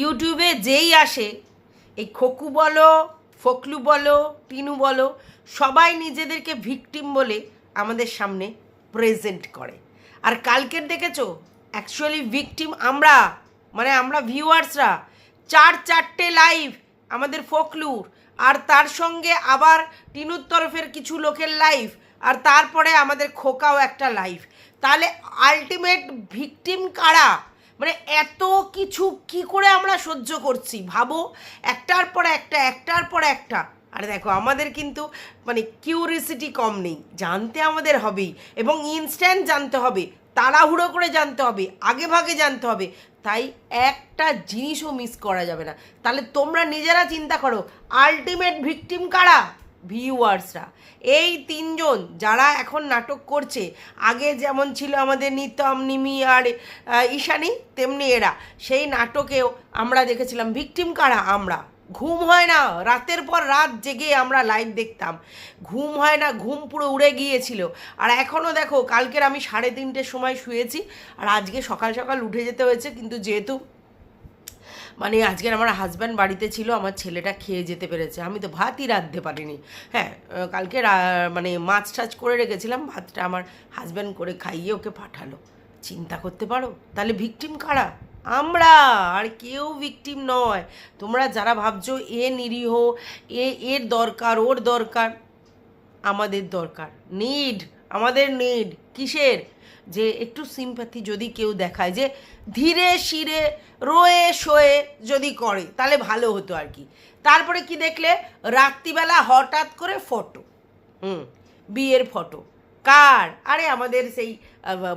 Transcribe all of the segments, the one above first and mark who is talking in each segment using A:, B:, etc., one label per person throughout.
A: ইউটিউবে যেই আসে, এই খোকু বলো ফকলু বলো, টিনু বলো, সবাই নিজেদেরকে ভিকটিম বলে আমাদের সামনে প্রেজেন্ট করে। আর কালকের দেখেছ? অ্যাকচুয়ালি ভিকটিম আমরা মানে আমরা ভিউয়ার্সরা চার চারটে লাইভ আমাদের ফকলুর আর তার সঙ্গে আবার টিনুর তরফের কিছু লোকের লাইভ আর তারপরে আমাদের খোকাও একটা লাইভ তাহলে আলটিমেট ভিকটিম কারা? মানে এত কিছু কি করে আমরা সহ্য করছি? ভাবো, একটার পর একটা, একটার পর একটা। আর দেখো, আমাদের কিন্তু মানে কিউরিসিটি কম নেই। জানতে আমাদের হবেই এবং ইনস্ট্যান্ট জানতে হবে, তাড়াহুড়ো করে জানতে হবে, আগে ভাগে জানতে হবে। তাই একটা জিনিসও মিস করা যাবে না। তাহলে তোমরা নিজেরা চিন্তা করো আলটিমেট ভিকটিম কারা? ভিউয়ার্সরা। এই তিনজন যারা এখন নাটক করছে, আগে যেমন ছিল আমাদের নিতম, নিমি আর ঈশানি, তেমনি এরা। সেই নাটকেও আমরা দেখেছিলাম, ভিকটিম কারা? আমরা। ঘুম হয় না, রাতের পর রাত জেগে আমরা লাইভ দেখতাম। ঘুম হয় না, ঘুম পুরো উড়ে গিয়েছিল। আর এখনও দেখো, কালকের আমি সাড়ে তিনটের সময় শুয়েছি, আর আজকে সকাল সকাল উঠে যেতে হয়েছে, কিন্তু যেহেতু মানে আজকের আমার হাজব্যান্ড বাড়িতে ছিল, আমার ছেলেটা খেয়ে যেতে পেরেছে। আমি তো ভাতই রাঁধতে পারিনি। হ্যাঁ কালকে মানে মাছ টাছ করে রেখেছিলাম, ভাতটা আমার হাজব্যান্ড করে খাইয়ে ওকে পাঠালো। চিন্তা করতে পারো? তাহলে ভিকটিম কারা? আমরা! আর কেউ ভিকটিম নয়। তোমরা যারা ভাবছ এ নিরীহ, এ, এর দরকার, ওর দরকার, আমাদের দরকার। নিড আমাদের নিড কিসের? যে একটু সিম্প্যাথি যদি কেউ দেখায়, যে ধীরে শিরে, রয়ে শোয়ে যদি করে, তাহলে ভালো হতো আর কি। তারপরে কি দেখলে? রাত্রিবেলা হঠাৎ করে ফটো হুম, বিয়ের ফটো কার? আরে আমাদের সেই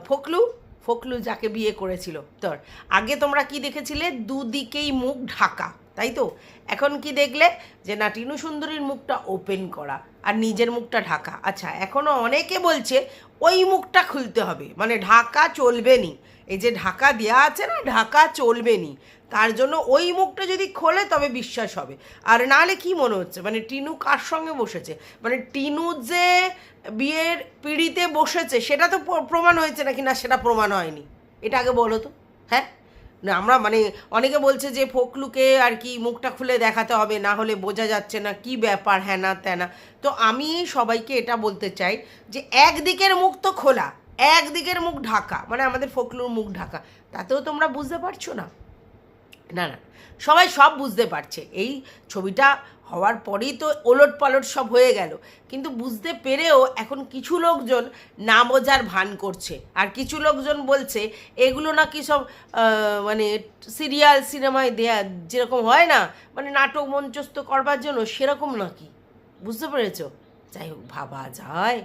A: ফকলু। ফকলু যাকে বিয়ে করেছিল তোর আগে তোমরা কি দেখেছিলে? দুদিকেই মুখ ঢাকা, তাই তো? এখন কি দেখলে? যে না, টিনু সুন্দরীর মুখটা ওপেন করা। আর নিজের মুখটা ঢাকা। আচ্ছা এখনও অনেকে বলছে ওই মুখটা খুলতে হবে। মানে ঢাকা চলবে নি এই যে ঢাকা দেওয়া আছে না, ঢাকা চলবে নি তার জন্য ওই মুখটা যদি খোলে তবে বিশ্বাস হবে। আর নাহলে কি মনে হচ্ছে? মানে টিনু কার সঙ্গে বসেছে? মানে টিনু যে বিয়ের পিড়িতে বসেছে, সেটা তো প্রমাণ হয়েছে নাকি? না, সেটা প্রমাণ হয়নি। এটা আগে বলো তো। হ্যাঁ? আমরা মানে অনেকে বলছে যে ফোকলুকে আর কি মুখটা খুলে দেখাতে হবে, না হলে বোঝা যাচ্ছে না কি ব্যাপার হ্যানা ত্যানা তো আমি সবাইকে এটা বলতে চাই যে একদিকের মুখ তো খোলা, একদিকের মুখ ঢাকা মানে আমাদের ফোকলুর মুখ ঢাকা, তাতেও তোমরা বুঝতে পারছ না। না না সবাই সব বুঝতে পারছে। এই ছবিটা হওয়ার পরেই তো ওলট পালট সব হয়ে গেল। কিন্তু বুঝতে পেরেও এখন কিছু লোকজন না বোঝার ভান করছে। আর কিছু লোকজন বলছে, এগুলো নাকি সব মানে সিরিয়াল, সিনেমায় দেয়া, যেরকম হয় না মানে নাটক মঞ্চস্থ করবার জন্য সেরকম নাকি? বুঝতে পেরেছ? যাই হোক, ভাবা যায়।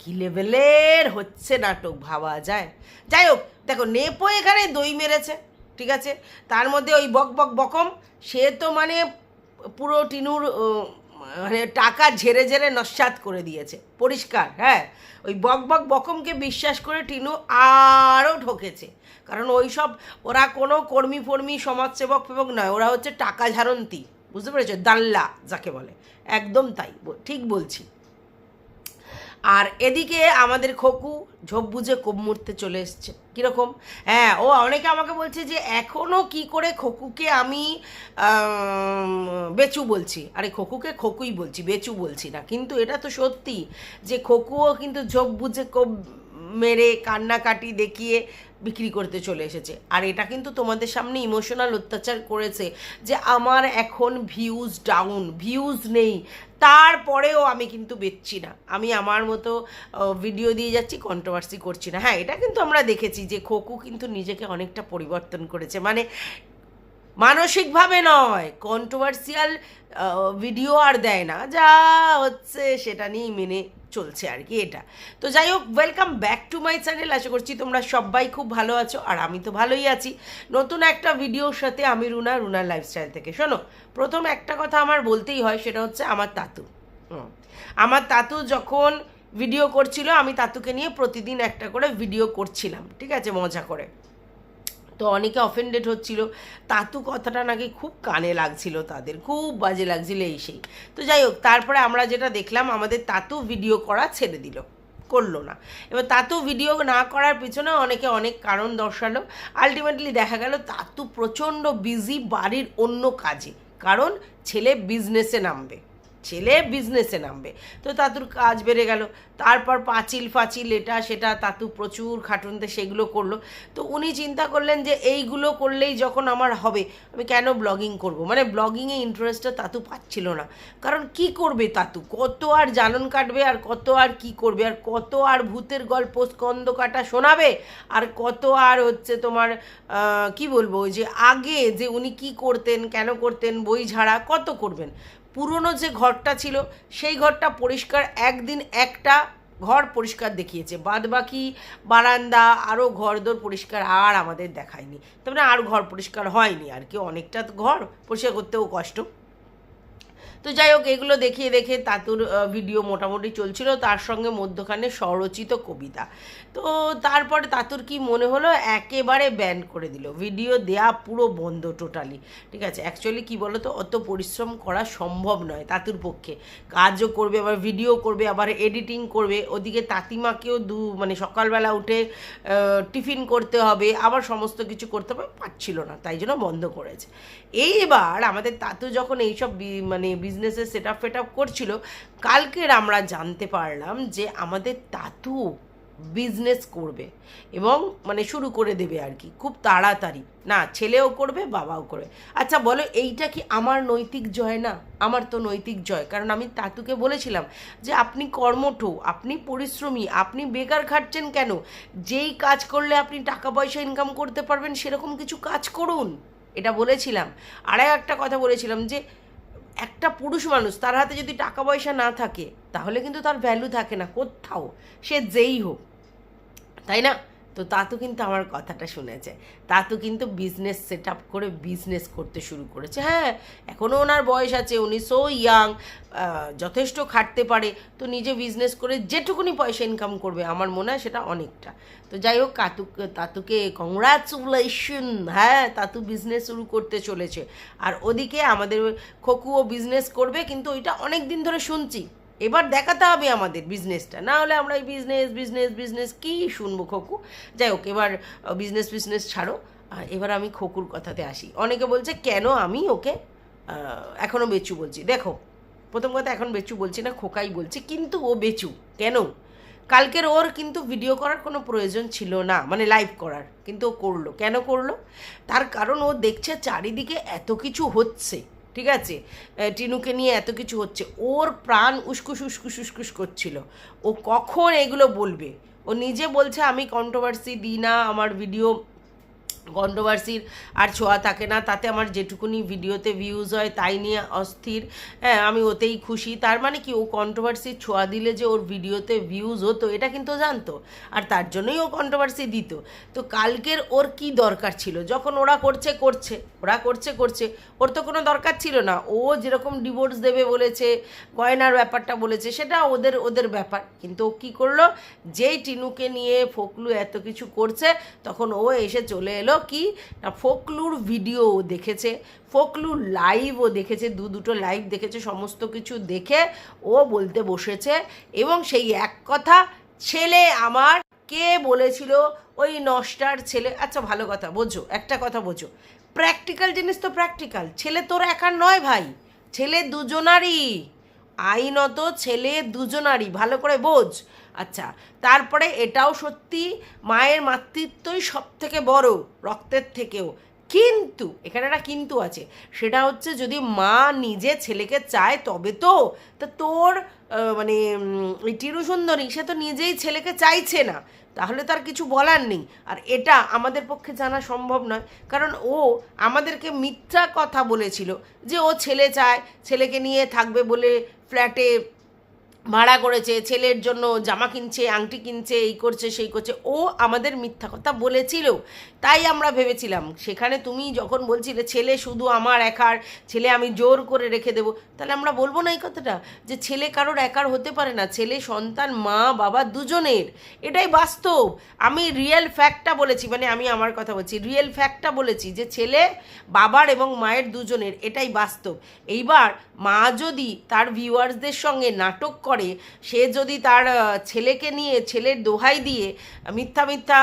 A: কি লেভেলের হচ্ছে নাটক, ভাবা যায়। যাই হোক, দেখো, নেপো এখানে দই মেরেছে। ঠিক আছে? তার মধ্যে ওই বক বক বকম, সে তো মানে পুরো টিনুর মানে টাকা ঝেড়ে ঝেড়ে নস্বাত করে দিয়েছে। পরিষ্কার হ্যাঁ? ওই বক বক বকমকে বিশ্বাস করে টিনু আরও ঠকেছে। কারণ ওই সব, ওরা কোনো কর্মী ফর্মী, সমাজসেবক ফেবক নয়, ওরা হচ্ছে টাকা ঝাড়ন্তি। বুঝতে পেরেছ? দাল্লা, যাকে বলে। একদম তাই ঠিক বলছি। আর এদিকে আমাদের খোকু ঝোপ বুঝে কোপ মুড়তে চলে এসছে। কীরকম? হ্যাঁ ও অনেকে আমাকে বলছে যে এখনও কি করে খোকুকে আমি, বেচু বলছি। আরে খোকুকে খোকুই বলছি, বেচু বলছি না। কিন্তু এটা তো সত্যি যে খোকুও কিন্তু ঝোপ বুঝে কোপ মেরে কান্নাকাটি দেখিয়ে বিক্রি করতে চলে এসেছে। আর এটা কিন্তু তোমাদের সামনে ইমোশনাল অত্যাচার করেছে যে আমার এখন ভিউজ ডাউন ভিউজ নেই। তারপরেও আমি কিন্তু বেচছি না। আমি আমার মতো ভিডিও দিয়ে যাচ্ছি কন্ট্রোভার্সি করছি না। হ্যাঁ এটা কিন্তু আমরা দেখেছি যে খোকু কিন্তু নিজেকে অনেকটা পরিবর্তন করেছে। মানে মানসিকভাবে নয় কন্ট্রোভার্সিয়াল ভিডিও আর দেয় না। যা হচ্ছে সেটা নিয়েই মেনে চলছে আর কি এটা। তো যাই হোক welcome back to my channel আশা করছি তোমরা সবাই খুব ভালো আছো আর আমি তো ভালোই আছি। নতুন একটা ভিডিওর সাথে আমি রুনা রুনার লাইফস্টাইল থেকে। শোনো, প্রথম একটা কথা আমার বলতেই হয়, সেটা হচ্ছে আমার তাতু। আমার তাতু যখন ভিডিও করছিল, আমি তাতুকে নিয়ে প্রতিদিন একটা করে ভিডিও করছিলাম, ঠিক আছে? মজা করে। তো অনেকে অফেন্ডেড হচ্ছিল। তাতু কথাটা নাকি খুব কানে লাগছিল তাদের, খুব বাজে লাগছিল এই সেই। তো যাই হোক, তারপরে আমরা যেটা দেখলাম, আমাদের তাতু ভিডিও করা ছেড়ে দিল, করল না। এবার তাতু ভিডিও না করার পিছনে অনেকে অনেক কারণ দর্শালো। আলটিমেটলি দেখা গেল, তাতু প্রচণ্ড বিজি বাড়ির অন্য কাজে, কারণ ছেলে বিজনেসে নামবে। ছেলে বিজনেসে নামবে। তো তাতুর কাজ বেড়ে গেল। তারপর পাঁচিল ফাচিল এটা সেটা, তাতু প্রচুর খাটুনতে সেগুলো করল। তো উনি চিন্তা করলেন যে এইগুলো করলেই যখন আমার হবে, আমি কেন ব্লগিং করব? মানে ব্লগিংয়ে ইন্টারেস্টটা তাতু পাচ্ছিল না। কারণ কি করবে তাতু? কত আর জানন কাটবে আর কত আর কি করবে? আর কত আর ভূতের গল্প স্কন্দ কাটা শোনাবে? আর কত আর হচ্ছে তোমার কি বলব যে আগে যে উনি কি করতেন, কেন করতেন, বই ঝাড়া কত করবেন? পুরনো যে ঘরটা ছিল, সেই ঘরটা পরিষ্কার একদিন একটা ঘর পরিষ্কার দেখিয়েছে। বাদ বাকি বারান্দা আরও ঘরদোর পরিষ্কার আর আমাদের দেখায়নি। তার মানে আর ঘর পরিষ্কার হয়নি আর কি, অনেকটা ঘর পরিষ্কার করতেও কষ্ট। তো যাই হোক, এগুলো দেখিয়ে দেখে তাতুর ভিডিও মোটামুটি চলছিল। তার সঙ্গে মধ্যখানে স্বরচিত কবিতা। তো তারপরে তাতুর কি মনে হলো? একেবারে ব্যান করে দিল। ভিডিও দেয়া পুরো বন্ধ টোটালি ঠিক আছে? অ্যাকচুয়ালি কি বলো তো অত পরিশ্রম করা সম্ভব নয় তাতুর পক্ষে। কাজও করবে, আবার ভিডিও করবে, আবার এডিটিং করবে। ওদিকে তাতিমাকেও দু মানে সকালবেলা উঠে টিফিন করতে হবে। আবার সমস্ত কিছু করতে হবে। পারছিল না, তাই জন্য বন্ধ করেছে। এইবার আমাদের তাতু যখন এইসব মানে বিজনেসের সেট আপ ফেট আপ করছিল, কালকের আমরা জানতে পারলাম যে আমাদের তাতু বিজনেস করবে এবং মানে শুরু করে দেবে আর কি, খুব তাড়াতাড়ি। না, ছেলেও করবে, বাবাও করবে। আচ্ছা বলো এইটা কি আমার নৈতিক জয় না? আমার তো নৈতিক জয়, কারণ আমি তাতুকে বলেছিলাম যে আপনি কর্মঠ, আপনি পরিশ্রমী, আপনি বেকার খাটছেন কেন? যেই কাজ করলে আপনি টাকা পয়সা ইনকাম করতে পারবেন, সেরকম কিছু কাজ করুন। এটা বলেছিলাম। আর একটা কথা বলেছিলাম যে একটা পুরুষ মানুষ, তার হাতে যদি টাকা পয়সা না থাকে, তাহলে কিন্তু তার ভ্যালু থাকে না কোথাও। সে যেই হোক, তাই না? তো তাতু কিন্তু আমার কথাটা শুনেছে। তাতু কিন্তু বিজনেস সেট আপ করে বিজনেস করতে শুরু করেছে। হ্যাঁ এখনও ওনার বয়স আছে, উনি সো ইয়াং যথেষ্ট খাটতে পারে। তো নিজে বিজনেস করে যেটুকুনি পয়সা ইনকাম করবে, আমার মনে হয় সেটা অনেকটা। তো যাই হোক, কাতু, তাতুকে কংগ্রাচুলেশন হ্যাঁ তাতু বিজনেস শুরু করতে চলেছে। আর ওদিকে আমাদের খকুও বিজনেস করবে, কিন্তু ওইটা অনেক দিন ধরে শুনছি। এবার দেখাতে হবে আমাদের বিজনেসটা না হলে আমরা এই বিজনেস বিজনেস বিজনেস কী শুনব খোকু? যাই হোক, এবার বিজনেস বিজনেস ছাড়ো। এবার আমি খোকুর কথাতে আসি। অনেকে বলছে, কেন আমি ওকে এখনও বেচু বলছি? দেখো, প্রথম কথা, এখন বেচু বলছি না, খোকাই বলছি, কিন্তু ও বেচু। কেন? কালকের ওর কিন্তু ভিডিও করার কোনো প্রয়োজন ছিল না মানে লাইভ করার, কিন্তু ও করল। কেন করল? তার কারণ ও দেখছে চারিদিকে এত কিছু হচ্ছে। ঠিক আছে? টিনুকে নিয়ে এত কিছু হচ্ছে। ওর প্রাণ উস্কুস উস্কুস উস্কুস করছিল। ও কখন এগুলো বলবে? ও নিজে বলছে, আমি কন্ট্রোভার্সি দিই না, আমার ভিডিও কন্ট্রোভার্সির আর ছোঁয়া থাকে না। তাতে আমার যেটুকুনি ভিডিওতে ভিউজ হয় তাই নিয়ে অস্থির। হ্যাঁ আমি ওতেই খুশি। তার মানে কি, ও কন্ট্রোভার্সির ছোঁয়া দিলে যে ওর ভিডিওতে ভিউজ হতো, এটা কিন্তু জানতো। আর তার জন্যই ও কন্ট্রোভার্সি দিত। তো কালকের ওর কি দরকার ছিল? যখন ওরা করছে করছে। ওরা করছে করছে। ওর তো কোনো দরকার ছিল না। ও যেরকম ডিভোর্স দেবে বলেছে, গয়নার ব্যাপারটা বলেছে, সেটা ওদের ওদের ব্যাপার। কিন্তু ও কী করল? যেই টিনুকে নিয়ে ফোকলু এত কিছু করছে, তখন ও এসে চলে এলো কি, না ফোকলুর ভিডিও দেখেছে, ফোকলুর লাইভ ও দেখেছে, দু দুটো লাইভ দেখেছে, সমস্ত কিছু দেখে ও বলতে বসেছে এবং সেই এক কথা, ছেলে আমার কে বলেছিল, ওই নষ্টার ছেলে আচ্ছা ভালো কথা, বোঝো, একটা কথা বোঝো প্র্যাকটিক্যাল জিনিস তো প্র্যাকটিক্যাল ছেলে তোর একার নয় ভাই, ছেলে দুজনারই, আইনত ছেলে দুজনারই, ভালো করে বোঝ আচ্ছা তারপরে এটাও সত্যি মায়ের মাতৃত্বই সব থেকে বড়, রক্তের থেকেও। কিন্তু, এখানে একটা কিন্তু আছে, সেটা হচ্ছে যদি মা নিজে ছেলেকে চায় তবে তো, তা তোর মানে টিরু সুন্দরী সে তো নিজেই ছেলেকে চাইছে না, তাহলে তার কিছু বলার নেই। আর এটা আমাদের পক্ষে জানা সম্ভব নয়, কারণ ও আমাদেরকে মিথ্যা কথা বলেছিল যে ও ছেলে চায়, ছেলেকে নিয়ে থাকবে বলে ফ্ল্যাটে ভাড়া করেছে, ছেলের জন্য জামা কিনছে, আংটি কিনছে, এই করছে, সেই করছে, ও আমাদের মিথ্যা কথা বলেছিল। তাই আমরা ভেবেছিলাম, সেখানে তুমি যখন বলছিলে, ছেলে শুধু আমার একার, ছেলে আমি জোর করে রেখে দেবো, তাহলে আমরা বলব না এই কথাটা। যে ছেলে কারোর একার হতে পারে না, ছেলে, সন্তান, মা, বাবা দুজনের। এটাই বাস্তব। আমি রিয়েল ফ্যাক্টটা বলেছি মানে আমি আমার কথা বলছি রিয়েল ফ্যাক্টটা বলেছি যে ছেলে, বাবার এবং মায়ের দুজনের, এটাই বাস্তব। এইবার মা যদি তার ভিউয়ার্সদের সঙ্গে নাটক করে করে, সে যদি তার ছেলেকে নিয়ে, ছেলের দোহাই দিয়ে, মিথ্যা মিথ্যা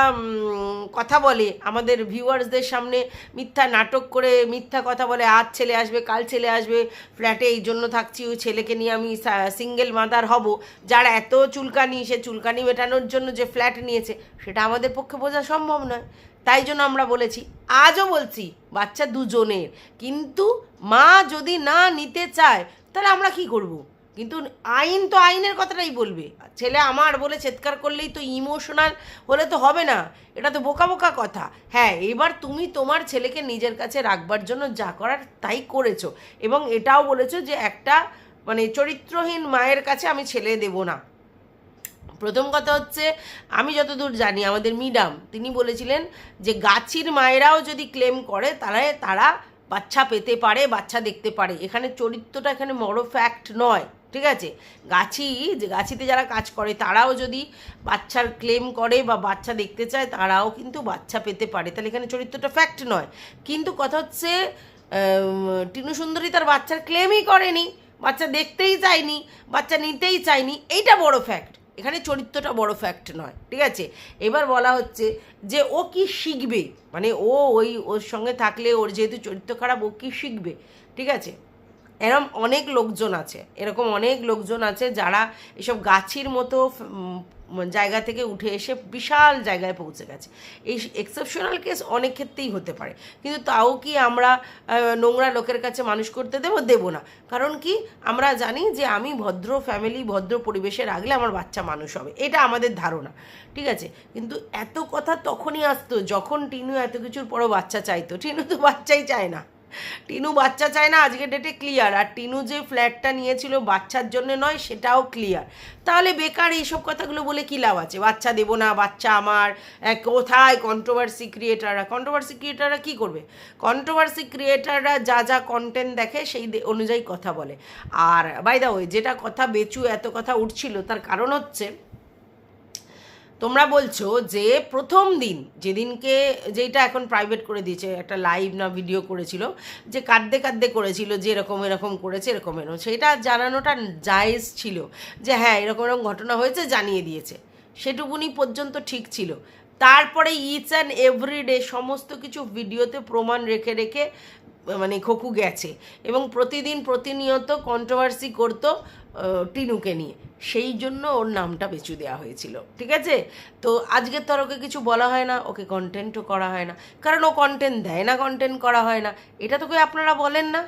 A: কথা বলে, আমাদের ভিউয়ার্সদের সামনে মিথ্যা নাটক করে, মিথ্যা কথা বলে, আজ ছেলে আসবে, কাল ছেলে আসবে, ফ্ল্যাটে এই জন্য থাকছি, ওই ছেলেকে নিয়ে আমি সিঙ্গেল মাদার হব, যার এত চুলকানি, সে চুলকানি মেটানোর জন্য যে ফ্ল্যাট নিয়েছে, সেটা আমাদের পক্ষে বোঝা সম্ভব নয়। তাই জন্য আমরা বলেছি, আজও বলছি, বাচ্চা দুজনের, কিন্তু মা যদি না নিতে চায়, তাহলে আমরা কি করব? কিন্তু আইন তো আইনের কথাটাই বলবে। ছেলে আমার বলে চেৎকার করলেই তো ইমোশনাল হলে তো হবে না। এটা তো বোকা বোকা কথা। হ্যাঁ এবার তুমি তোমার ছেলেকে নিজের কাছে রাখবার জন্য যা করার তাই করেছ। এবং এটাও বলেছ যে একটা মানে চরিত্রহীন মায়ের কাছে আমি ছেলে দেব না। প্রথম কথা হচ্ছে, আমি যতদূর জানি আমাদের মিডাম তিনি বলেছিলেন যে গাছির মায়েরাও যদি ক্লেম করে, তাহলে তারা বাচ্চা পেতে পারে, বাচ্চা দেখতে পারে। এখানে চরিত্রটা এখানে বড় ফ্যাক্ট নয়। ঠিক আছে? গাছি, যে গাছিতে যারা কাজ করে, তারাও যদি বাচ্চার ক্লেম করে বা বাচ্চা দেখতে চায়, তারাও কিন্তু বাচ্চা পেতে পারে। তাহলে এখানে চরিত্রটা ফ্যাক্ট নয়। কিন্তু কথা হচ্ছে টিনু সুন্দরী তার বাচ্চার ক্লেমই করেনি, বাচ্চা দেখতেই চায়নি, বাচ্চা নিতেই চায়নি, এইটা বড় ফ্যাক্ট এখানে চরিত্রটা বড় ফ্যাক্ট নয়, ঠিক আছে? এবার বলা হচ্ছে যে ও কি শিখবে? মানে ও ওই, ওর সঙ্গে থাকলে ওর যেহেতু চরিত্র খারাপ, ও কি শিখবে? ঠিক আছে? এরকম অনেক লোকজন আছে, এরকম অনেক লোকজন আছে যারা এসব গাছির মতো জায়গা থেকে উঠে এসে বিশাল জায়গায় পৌঁছে গেছে। এই এক্সেপশনাল কেস অনেক ক্ষেত্রেই হতে পারে। কিন্তু তাও কি আমরা নোংরা লোকের কাছে মানুষ করতে দেবো? দেবো না। কারণ কি? আমরা জানি যে আমি ভদ্র ফ্যামিলি ভদ্র পরিবেশে রাখলে আমার বাচ্চা মানুষ হবে। এটা আমাদের ধারণা। ঠিক আছে? কিন্তু এত কথা তখনই আসতো যখন টিনু এত কিছুর পরও বাচ্চা চাইতো। টিনু তো বাচ্চাই চায় না। টিনু বাচ্চা চায় না আজকে ডেটে ক্লিয়ার আর টিনু যে ফ্ল্যাটটা নিয়েছিল বাচ্চার জন্য নয়, সেটাও ক্লিয়ার তাহলে বেকার এইসব কথাগুলো বলে কী লাভ আছে? বাচ্চা দেবো না, বাচ্চা আমার কোথায় কন্ট্রোভার্সি ক্রিয়েটাররা কন্ট্রোভার্সি ক্রিয়েটাররা কী করবে? কন্ট্রোভার্সি ক্রিয়েটাররা যা যা কন্টেন্ট দেখে সেই অনুযায়ী কথা বলে। আর বাই ওয়ে যেটা কথা বেচু এত কথা উঠছিল, তার কারণ হচ্ছে তোমরা বলছো যে প্রথম দিন, যেদিনকে যেটা এখন প্রাইভেট করে দিয়েছে, একটা লাইভ না ভিডিও করেছিল, যে কাঁদতে কাঁদতে করেছিল যে এরকম এরকম করেছে, এরকম এরকম। সেটা জানানোটা জায়েজ ছিল যে হ্যাঁ এরকম এরকম ঘটনা হয়েছে, জানিয়ে দিয়েছে। সেটুকুনি পর্যন্ত ঠিক ছিল। তারপরে ইচ অ্যান্ড এভরিডে সমস্ত কিছু ভিডিওতে প্রমাণ রেখে রেখে মানে খোকু গেছে এবং প্রতিদিন প্রতিনিয়ত কন্ট্রোভার্সি করতো টিনুকে নিয়ে। সেই জন্য ওর নামটা বেচু দেওয়া হয়েছিল, ঠিক আছে? তো আজকের তো আর ওকে কিছু বলা হয় না, ওকে কন্টেন্টও করা হয় না। কারণ ও কন্টেন্ট দেয় না কন্টেন্ট করা হয় না। এটা তোকে আপনারা বলেন না।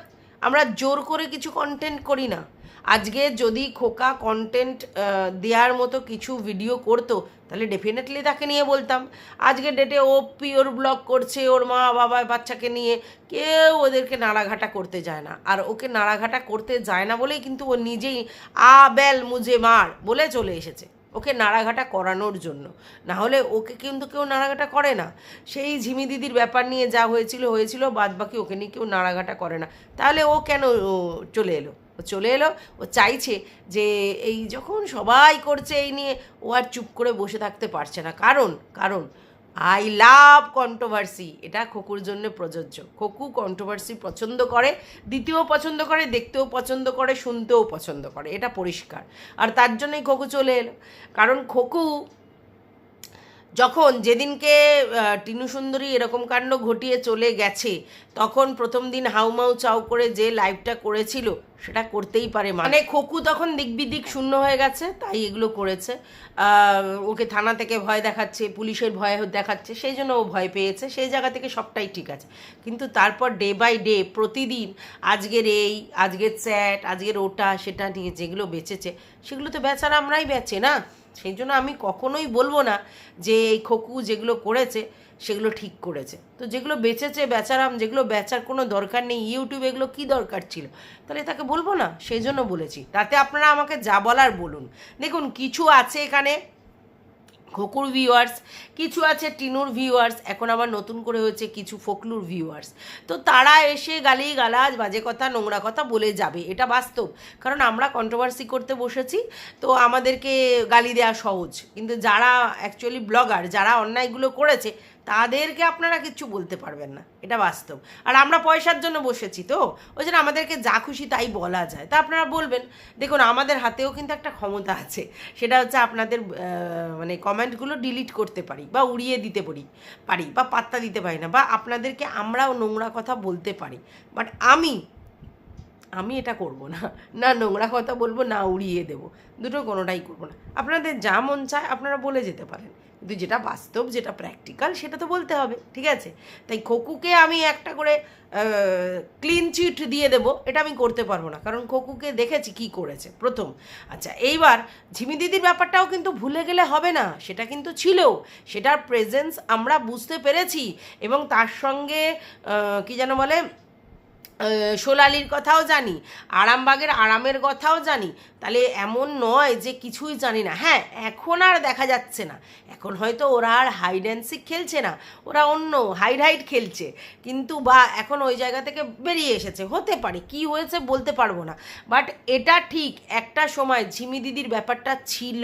A: আমরা জোর করে কিছু কন্টেন্ট করি না। আজকে যদি খোকা কন্টেন্ট দেওয়ার মতো কিছু ভিডিও করতো, তাহলে ডেফিনেটলি তাকে নিয়ে বলতাম। আজকে ডেটে ও পিওর ব্লগ করছে, ওর মা বাবা বাচ্চাকে নিয়ে, কেউ ওদেরকে নাড়াঘাটা করতে যায় না। আর ওকে নাড়াঘাটা করতে যায় না বলেই কিন্তু ও নিজেই, আ বেল মুজে মার বলে চলে এসেছে। ওকে নাড়াঘাটা করানোর জন্য। না হলে ওকে কিন্তু কেউ নাড়াঘাটা করে না। সেই ঝিমি দিদির ব্যাপার নিয়ে যা হয়েছিল হয়েছিল বাদ বাকি ওকে নিয়ে কেউ নাড়াঘাটা করে না। তাহলে ও কেন চলে এলো? ও চলে এলো, ও চাইছে যে এই যখন সবাই করছে এই নিয়ে, ও আর চুপ করে বসে থাকতে পারছে না। কারণ কারণ আই লাভ কন্ট্রোভার্সি এটা খোকুর জন্য প্রযোজ্য। খোকু কন্ট্রোভার্সি পছন্দ করে দিতেও পছন্দ করে, দেখতেও পছন্দ করে, শুনতেও পছন্দ করে। এটা পরিষ্কার। আর তার জন্যই খোকু চলে এলো। কারণ খোকু যখন যেদিনকে টিনু সুন্দরী এরকম কাণ্ড ঘটিয়ে চলে গেছে, তখন প্রথম দিন হাউমাউ চাউ করে যে লাইভটা করেছিল, সেটা করতেই পারে মানে খোকু তখন দিকবিদিক শূন্য হয়ে গেছে, তাই এগুলো করেছে। ওকে থানা থেকে ভয় দেখাচ্ছে, পুলিশের ভয় দেখাচ্ছে, সেই জন্য ও ভয় পেয়েছে, সেই জায়গা থেকে সবটাই ঠিক আছে। কিন্তু তারপর ডে বাই ডে প্রতিদিন আজকের এই, আজকের চ্যাট আজকের ওটা, সেটা নিয়ে যেগুলো বেঁচেছে, সেগুলো তো বেচারা আমরাই বেচে না? সেই জন্য আমি কখনোই বলব না যে এই খোকু যেগুলো করেছে, সেগুলো ঠিক করেছে। তো যেগুলো বেচেছে বেচারাম, যেগুলো বেচার কোনো দরকার নেই, ইউটিউবে এগুলো কী দরকার ছিল? তাহলে তাকে বলব না, সেই জন্য বলেছি। তাতে আপনারা আমাকে যা বলার বলুন। দেখুন, কিছু আছে এখানে খোকুর ভিউয়ার্স কিছু আছে টিনুর ভিউয়ার্স এখন আবার নতুন করে হয়েছে কিছু ফকলুর ভিউয়ার্স তো তারা এসে গালি গালাজ বাজে কথা, নোংরা কথা বলে যাবে, এটা বাস্তব। কারণ আমরা কন্ট্রোভার্সি করতে বসেছি, তো আমাদেরকে গালি দেওয়া সহজ। কিন্তু যারা অ্যাকচুয়ালি ব্লগার যারা অন্যায়গুলো করেছে তাদেরকে আপনারা কিচ্ছু বলতে পারবেন না, এটা বাস্তব। আর আমরা পয়সার জন্য বসেছি তো, ওই জন্য আমাদেরকে যা খুশি তাই বলা যায়। তা আপনারা বলবেন, দেখুন আমাদের হাতেও কিন্তু একটা ক্ষমতা আছে, সেটা হচ্ছে আপনাদের মানে কমেন্টগুলো ডিলিট করতে পারি বা উড়িয়ে দিতে পারি পারি বা পাত্তা দিতে পারি না, বা আপনাদেরকে আমরাও নোংরা কথা বলতে পারি। বাট আমি আমি এটা করব না না নোংরা কথা বলব, না উড়িয়ে দেবো, দুটো কোনোটাই করব না। আপনাদের যা মন চায় আপনারা বলে যেতে পারেন। কিন্তু যেটা বাস্তব, যেটা প্র্যাকটিক্যাল সেটা তো বলতে হবে, ঠিক আছে? তাই খোকুকে আমি একটা করে ক্লিন চিট দিয়ে দেবো, এটা আমি করতে পারব না, কারণ খোকুকে দেখেছি কি করেছে, প্রথম। আচ্ছা এইবার ঝিমি দিদির ব্যাপারটাও কিন্তু ভুলে গেলে হবে না, সেটা কিন্তু ছিল সেটার প্রেজেন্স আমরা বুঝতে পেরেছি, এবং তার সঙ্গে কি যেন বলে সোলালির কথাও জানি, আরামবাগের আরামের কথাও জানি তাহলে এমন নয় যে কিছুই জানি না। হ্যাঁ এখন আর দেখা যাচ্ছে না। এখন হয়তো ওরা আর হাইড অ্যান্ড সিক খেলছে না। ওরা অন্য হাইড হাইড খেলছে। কিন্তু বা এখন ওই জায়গা থেকে বেরিয়ে এসেছে। হতে পারে, কি হয়েছে বলতে পারব না। বাট এটা ঠিক, একটা সময় ঝিমি দিদির ব্যাপারটা ছিল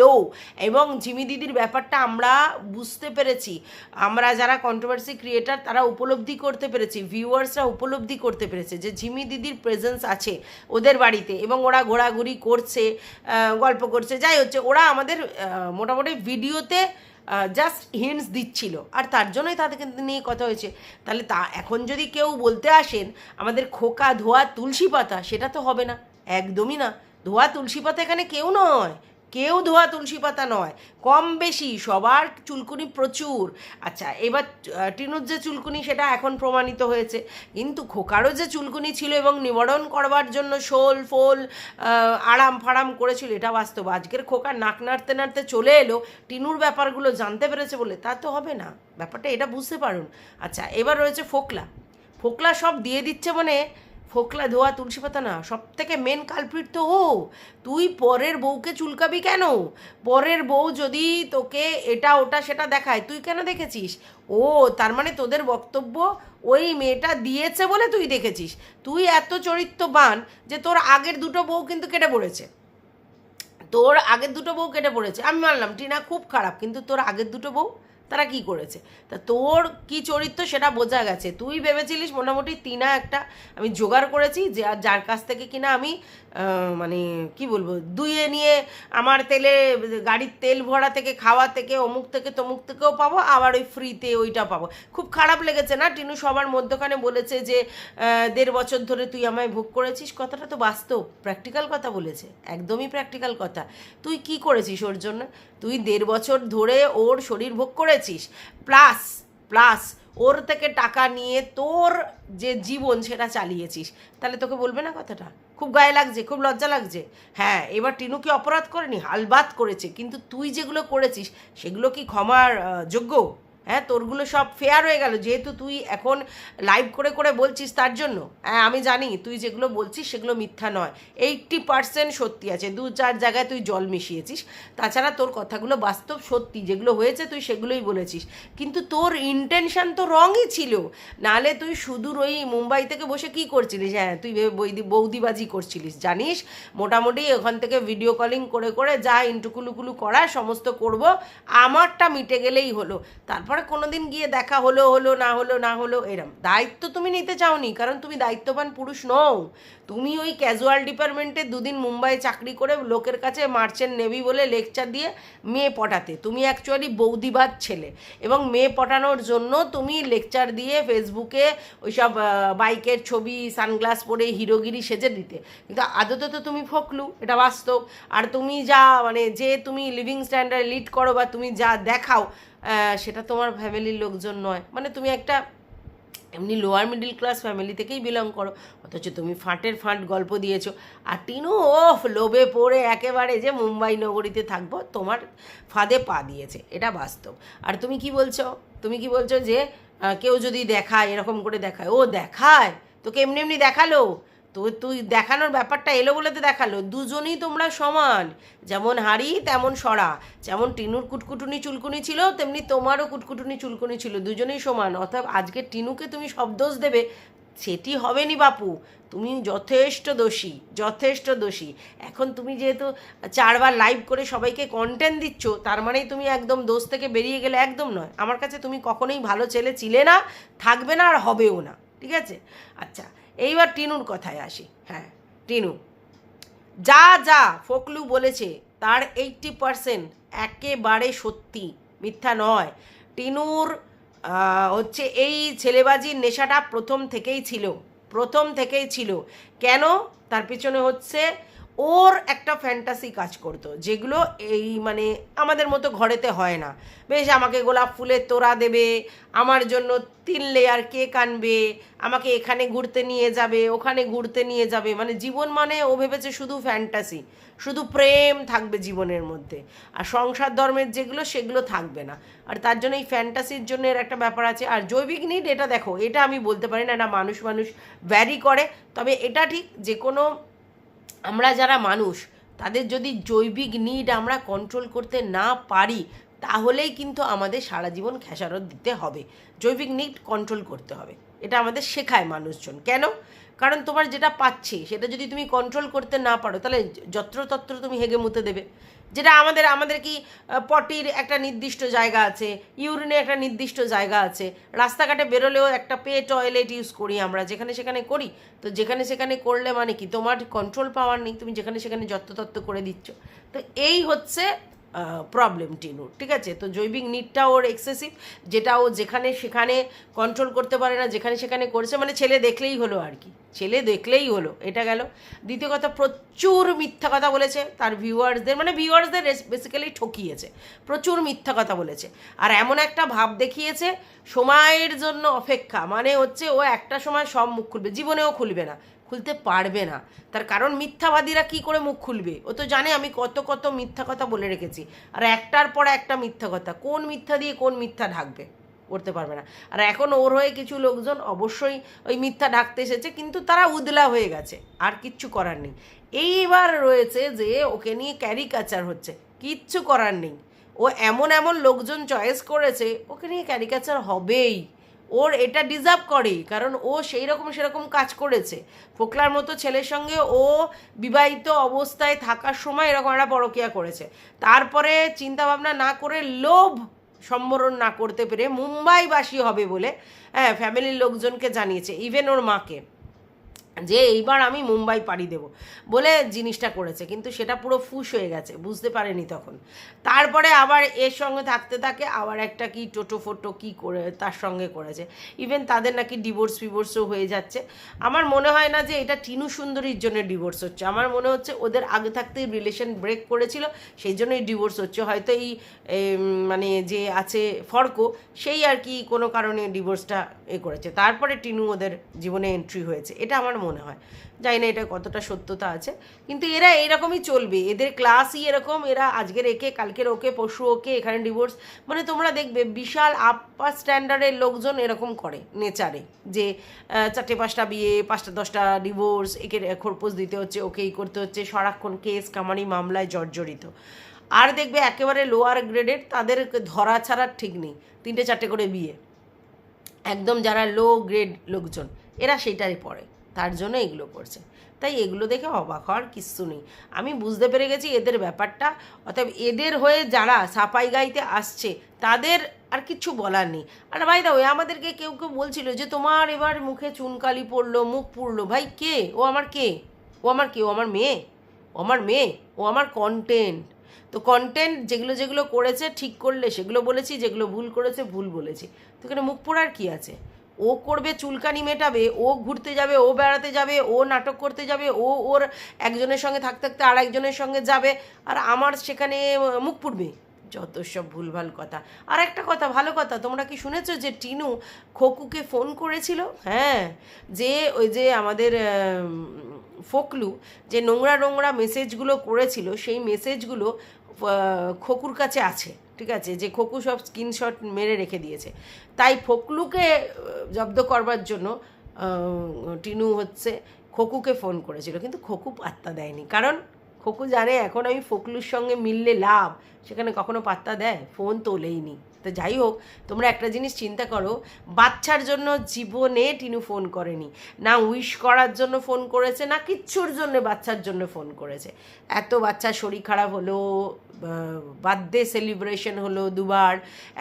A: এবং ঝিমি দিদির ব্যাপারটা আমরা বুঝতে পেরেছি। আমরা যারা কন্ট্রোভার্সি ক্রিয়েটার তারা উপলব্ধি করতে পেরেছি ভিউয়ার্সরা উপলব্ধি করতে পেরেছে যে ঝিমি দিদির প্রেজেন্স আছে ওদের বাড়িতে এবং ওরা ঘোরাঘুরি করছে। গল্প করছে। যাই হচ্ছে, ওরা আমাদের মোটামুটি ভিডিওতে জাস্ট হিন্টস দিচ্ছিল। আর তার জন্যই তাদেরকে নিয়ে কথা হয়েছে। তাহলে তা এখন যদি কেউ বলতে আসেন, আমাদের খোকা ধোয়া তুলসী পাতা, সেটা তো হবে না। একদমই না। ধোয়া তুলসী পাতা এখানে কেউ নয়। কেউ ধোয়া তুলসী পাতা নয়, কম বেশি, সবার চুলকুনি প্রচুর। আচ্ছা এবার টিনুর যে চুলকুনি, সেটা এখন প্রমাণিত হয়েছে। কিন্তু খোকারও যে চুলকুনি ছিল এবং নিবারণ করবার জন্য শোল, ফোল আরাম ফারাম করেছিল, এটা বাস্তব। আজকের খোকা নাক নাড়তে নাড়তে চলে এলো, টিনুর ব্যাপারগুলো জানতে পেরেছে বলে। তা তো হবে না, ব্যাপারটা এটা বুঝতে পারুন। আচ্ছা এবার রয়েছে ফোকলা। ফোকলা সব দিয়ে দিচ্ছে মানে ফোকলা ধোয়া, তুলসী পাতা না সব থেকে মেন কালপ্রিট তো ও। তুই পরের বউকে চুলকাবি কেন? পরের বউ যদি তোকে এটা, ওটা, সেটা দেখায়, তুই কেন দেখেছিস? ও, তার মানে তোদের বক্তব্য ওই মেয়েটা দিয়েছে বলে তুই দেখেছিস। তুই এত চরিত্রবান যে তোর আগের দুটো বউ কিন্তু কেটে পড়েছে। তোর আগের দুটো বউ কেটে পড়েছে। আমি মানলাম, টিনা খুব খারাপ, কিন্তু তোর আগের দুটো বউ তারা কি করেছে? তা তোর কি চরিত্র সেটা বোঝা গেছে। তুই ভেবেছিলিস মোটামুটি তিনা একটা আমি জোগাড় করেছি যে যার কাছ থেকে কিনা আমি মানে কি বলব দুইয়ে নিয়ে আমার তেলে, গাড়ির তেল ভরা থেকে, খাওয়া থেকে, অমুক থেকে, তমুক থেকেও পাবো, আবার ওই ফ্রিতে ওইটা পাবো। খুব খারাপ লেগেছে না? টিনু সবার মধ্যখানে বলেছে যে দেড় বছর ধরে তুই আমায় ভোগ করেছিস। কথাটা তো বাস্তব প্র্যাকটিক্যাল কথা বলেছে, একদমই প্র্যাকটিক্যাল কথা। তুই কি করেছিস ওর জন্য? তুই দেড় বছর ধরে ওর শরীর ভোগ করেছিস? প্লাস প্লাস ওর থেকে টাকা নিয়ে তোর যে জীবন সেটা চালিয়েছিস। তাহলে তোকে বলবে না কথাটা? খুব গায়ে লাগছে, খুব লজ্জা লাগছে। হ্যাঁ এবার টিনু কি অপরাধ করেনি? হালবাত করেছে। কিন্তু তুই যেগুলো করেছিস, সেগুলো কি ক্ষমার যোগ্য? হ্যাঁ তোরগুলো সব ফেয়ার হয়ে গেল। যেহেতু তুই এখন লাইভ করে করে বলছিস তার জন্য। হ্যাঁ আমি জানি, তুই যেগুলো বলছিস সেগুলো মিথ্যা নয়। এইট্টি পার্সেন্ট সত্যি আছে। দু চার জায়গায় তুই জল মিশিয়েছিস। তাছাড়া তোর কথাগুলো বাস্তব সত্যি। যেগুলো হয়েছে তুই সেগুলোই বলেছিস। কিন্তু তোর ইন্টেনশন তো রঙই ছিল। নালে তুই সুদূর ওই মুম্বাই থেকে বসে কি করছিলিস? হ্যাঁ তুই বৌদি বৌদিবাজি করছিলিস, জানিস? মোটামুটি ওখান থেকে ভিডিও কলিং করে করে যা ইন্টুকুলুকুলু করা, সমস্ত করব। আমারটা মিটে গেলেই হলো। তারপরে কোনোদিন গিয়ে দেখা হলো হলো, না হলো না হলো, এরম। দায়িত্ব তুমি নিতে চাওনি, কারণ তুমি দায়িত্ববান পুরুষ নও। তুমি ওই ক্যাজুয়াল ডিপার্টমেন্টে দুদিন মুম্বাই চাকরি করে লোকের কাছে মার্চেন্ট নেভি বলে লেকচার দিয়ে মেয়ে পটাতে। তুমি অ্যাকচুয়ালি বৌদিবাদ ছেলে এবং মেয়ে পটানোর জন্য তুমি লেকচার দিয়ে ফেসবুকে ওইসব বাইকের ছবি সানগ্লাস পরে হিরোগিরি সেজে দিতে। কিন্তু আদতে তো তুমি ফকলু, এটা বাস্তব। আর তুমি যা মানে যে তুমি লিভিং স্ট্যান্ডার্ড লিড করো বা তুমি যা দেখাও সেটা তোমার ফ্যামিলির লোকজন নয়। মানে তুমি একটা এমনি লোয়ার মিডিল ক্লাস ফ্যামিলি থেকেই বিলং করো। অথচ তুমি ফাঁটের ফাঁট গল্প দিয়েছ। আর টিনু, ওফ, লোভে পড়ে একেবারে যে মুম্বাই নগরীতে থাকব, তোমার ফাঁদে পা দিয়েছে। এটা বাস্তব। আর তুমি কি বলছো? তুমি কি বলছো যে কেউ যদি দেখায়, এরকম করে দেখায়, ও দেখায়? তোকে এমনি এমনি দেখাল? তো তুই দেখানোর ব্যাপারটা এলো বলে তো দেখাল। দুজনেই তোমরা সমান। যেমন হাড়ি, তেমন সরা। যেমন টিনুর কুটকুটুনি চুলকুনি ছিল, তেমনি তোমারও কুটকুটুনি চুলকুনি ছিল। দুজনেই সমান। অর্থাৎ আজকে টিনুকে তুমি সব দোষ দেবে, সেটি হবে নি বাপু। তুমি যথেষ্ট দোষী যথেষ্ট দোষী। এখন তুমি যেহেতু চারবার লাইভ করে সবাইকে কন্টেন্ট দিচ্ছ, তার মানেই তুমি একদম দোষ থেকে বেরিয়ে গেলে একদম নয়। আমার কাছে তুমি কখনোই ভালো ছেলে ছিলে না, থাকবে না আর হবেও না। ঠিক আছে? আচ্ছা এইবার টিনুর কথায় আসি। হ্যাঁ টিনু। যা যা ফকলু বলেছে, তার এইটটি পারসেন্ট একেবারে সত্যি, মিথ্যা নয়। টিনুর হচ্ছে এই ছেলেবাজির নেশাটা প্রথম থেকেই ছিল, প্রথম থেকেই ছিল। কেন? তার পিছনে হচ্ছে ওর একটা ফ্যান্টাসি কাজ করতো, যেগুলো এই মানে আমাদের মতো ঘরেতে হয় না। বেশ, আমাকে গোলাপ ফুলের তোড়া দেবে, আমার জন্য তিন লেয়ার কেক আনবে, আমাকে এখানে ঘুরতে নিয়ে যাবে, ওখানে ঘুরতে নিয়ে যাবে। মানে জীবন মানে ও ভেবেছে শুধু ফ্যান্টাসি শুধু প্রেম থাকবে জীবনের মধ্যে। আর সংসার ধর্মের যেগুলো, সেগুলো থাকবে না। আর তার জন্য এই ফ্যান্টাসির জন্য এর একটা ব্যাপার আছে। আর জৈবিক নিড এটা দেখো, এটা আমি বলতে পারি না না মানুষ মানুষ ভ্যারি করে, তবে এটা ঠিক যে কোনো আমরা যারা মানুষ, তাদের যদি জৈবিক নিড আমরা কন্ট্রোল করতে না পারি, তাহলেই কিন্তু আমাদের সারা জীবন খেসারত দিতে হবে। জৈবিক নিড কন্ট্রোল করতে হবে। এটা আমাদের শেখায় মানুষজন। কেন? কারণ তোমার যেটা পাচ্ছে, সেটা যদি তুমি কন্ট্রোল করতে না পারো, তাহলে যত্রতত্র তুমি হেগে মুতে দেবে। যেটা আমাদের আমাদের কি পটির একটা নির্দিষ্ট জায়গা আছে ইউরিনে একটা নির্দিষ্ট জায়গা আছে, রাস্তাঘাটে বেরোলেও একটা পে টয়লেট ইউজ করি আমরা, যেখানে সেখানে করি। তো যেখানে সেখানে করলে মানে কি, তোমার কন্ট্রোল পাওয়ার নেই, তুমি যেখানে সেখানে যত্রতত্ত্ব করে দিচ্ছ। তো এই হচ্ছে প্রবলেম টিনুর, ঠিক আছে? তো জৈবিক নিডটা ওর এক্সেসিভ যেটা ও যেখানে সেখানে কন্ট্রোল করতে পারে না, যেখানে সেখানে করছে মানে ছেলে দেখলেই হলো আর কি। ছেলে দেখলেই হলো, এটা গেল। দ্বিতীয় কথা, প্রচুর মিথ্যা কথা বলেছে, তার ভিউয়ার্সদের মানে ভিউয়ার্সদের বেসিক্যালি ঠকিয়েছে। প্রচুর মিথ্যা কথা বলেছে। আর এমন একটা ভাব দেখিয়েছে, সময়ের জন্য অপেক্ষা মানে হচ্ছে ও একটা সময় সব মুখ খুলবে, জীবনেও খুলবে না। খুলতে পারবে না। তার কারণ মিথ্যাবাদীরা কি করে মুখ খুলবে? ও তো জানে আমি কত কত মিথ্যা কথা বলে রেখেছি। আর একটার পর একটা মিথ্যা কথা। কোন মিথ্যা দিয়ে কোন মিথ্যা ঢাকবে? করতে পারবে না। আর এখন ওর হয়ে কিছু লোকজন অবশ্যই ওই মিথ্যা ঢাকতে এসেছে, কিন্তু তারা উদলা হয়ে গেছে। আর কিচ্ছু করার নেই। এইবার রয়েছে যে ওকে নিয়ে ক্যারিকাচার হচ্ছে। কিচ্ছু করার নেই। ও এমন এমন লোকজন চয়েস করেছে, ওকে নিয়ে ক্যারিকাচার হবেই। ওর এটা ডিজার্ভ করে কারণ ও সেই রকম সেরকম কাজ করেছে। ফোকলার মতো ছেলের সঙ্গে ও বিবাহিত অবস্থায় থাকার সময় এরকম একটা পরকিয়া করেছে। তারপরে চিন্তাভাবনা না করে লোভ সম্বরণ না করতে পেরে মুম্বাইবাসী হবে বলে হ্যাঁ ফ্যামিলির লোকজনকে জানিয়েছে ইভেন ওর মাকে। যে এইবার আমি মুম্বাই পাড়ি দেব বলে জিনিসটা করেছে, কিন্তু সেটা পুরো ফুস হয়ে গেছে, বুঝতে পারেনি তখন। তারপরে আবার এর সঙ্গে থাকতে থাকে, আবার একটা কি টোটো ফোটো কি করে তার সঙ্গে করেছে। ইভেন তাদের নাকি ডিভোর্স ফিভোর্সও হয়ে যাচ্ছে। আমার মনে হয় না যে এটা টিনু সুন্দরীর জন্য ডিভোর্স হচ্ছে। আমার মনে হচ্ছে ওদের আগে থাকতেই রিলেশন ব্রেক করেছিল, সেই জন্যই ডিভোর্স হচ্ছে। হয়তো এই মানে যে আছে ফর্ক, সেই আর কি কোনো কারণে ডিভোর্সটা এ করেছে। তারপরে টিনু ওদের জীবনে এন্ট্রি হয়েছে। এটা আমার মনে হয়। জানি না এটা কতটা সত্যতা আছে। কিন্তু এরা এরকমই চলবে। এদের ক্লাসই এরকম। এরা আজকের একে, কালকের ওকে পশু ওকে, এখানে ডিভোর্স মানে তোমরা দেখবে বিশাল আপার স্ট্যান্ডার্ডের লোকজন এরকম করে নেচারে যে চারটে পাঁচটা বিয়ে, পাঁচটা, দশটা ডিভোর্স একে খরপোশ দিতে হচ্ছে ওকেই করতে হচ্ছে, সারাক্ষণ কেস কামারি মামলায় জর্জরিত। আর দেখবে একেবারে লোয়ার গ্রেডের তাদের ধরা ছাড়ার ঠিক নেই। তিনটে, চারটে করে বিয়ে। একদম যারা লো গ্রেড লোকজন, এরা সেটাই পড়ে, তার জন্য এগুলো করছে। তাই এগুলো দেখে অবাক হওয়ার কিচ্ছু নেই। আমি বুঝতে পেরে গেছি এদের ব্যাপারটা, অতএব এদের হয়ে যারা সাপাই গাইতে আসছে, তাদের আর কিচ্ছু বলার নেই। আর ভাই দা ওই আমাদেরকে কেউ কেউ বলছিল যে, তোমার এবার মুখে চুনকালি পড়ল, মুখ পুড়লো, ভাই কে? ও আমার কে? ও আমার কে? ও আমার মেয়ে? ও আমার মেয়ে? ও আমার কন্টেন্ট তো কন্টেন্ট যেগুলো যেগুলো করেছে, ঠিক করলে, সেগুলো বলেছি, যেগুলো ভুল করেছে, ভুল বলেছি। তো এখানে মুখ পোড়ার কী আছে? ও করবে চুলকানি মেটাবে ও ঘুরতে যাবে ও বেড়াতে যাবে ও নাটক করতে যাবে ও ওর একজনের সঙ্গে থাকতে থাকতে আর একজনের সঙ্গে যাবে আর আমার সেখানে মুখ পুড়বে। যত সব ভুলভাল কথা। আর একটা কথা ভালো কথা তোমরা কি শুনেছো যে টিনু খোকুকে ফোন করেছিল? হ্যাঁ যে ওই যে আমাদের আম, ফকলু যে নোংরা নোংরা মেসেজগুলো করেছিল সেই মেসেজগুলো খোকুর কাছে আছে। ঠিক আছে, যে খোকু সব স্ক্রিনশট মেরে রেখে দিয়েছে। তাই ফকলুকে জব্দ করবার জন্য টিনু হচ্ছে খোকুকে ফোন করেছিল। কিন্তু খোকু পাত্তা দেয়নি। কারণ খোকু জানে এখন আমি ফকলুর সঙ্গে মিললে লাভ, সেখানে কখনো পাত্তা দেয়? ফোন তোলেইনি তো যাই হোক, তোমরা একটা জিনিস চিন্তা করো, বাচ্চার জন্য জীবনে টিনু ফোন করেনি, না উইশ করার জন্য ফোন করেছে, না কিচ্ছুর জন্য বাচ্চার জন্য ফোন করেছে। এত বাচ্চার শরীর খারাপ হলো বার্থডে সেলিব্রেশন হলো দুবার,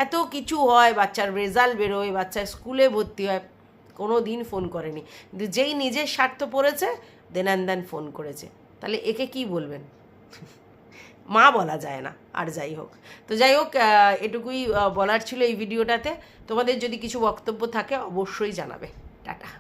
A: এত কিছু হয়, বাচ্চার রেজাল্ট বেরোয়, বাচ্চার স্কুলে ভর্তি হয় কোনো দিন ফোন করেনি। কিন্তু যেই নিজের স্বার্থ পড়েছে, দেন দেন ফোন করেছে। তাহলে একে কি বলবেন? মা বলা যায় না, আর যাই হোক। তো যাই হোক এটুকুই বলার ছিল এই ভিডিওটাতে। তোমাদের যদি কিছু বক্তব্য থাকে, অবশ্যই জানাবে। টাটা।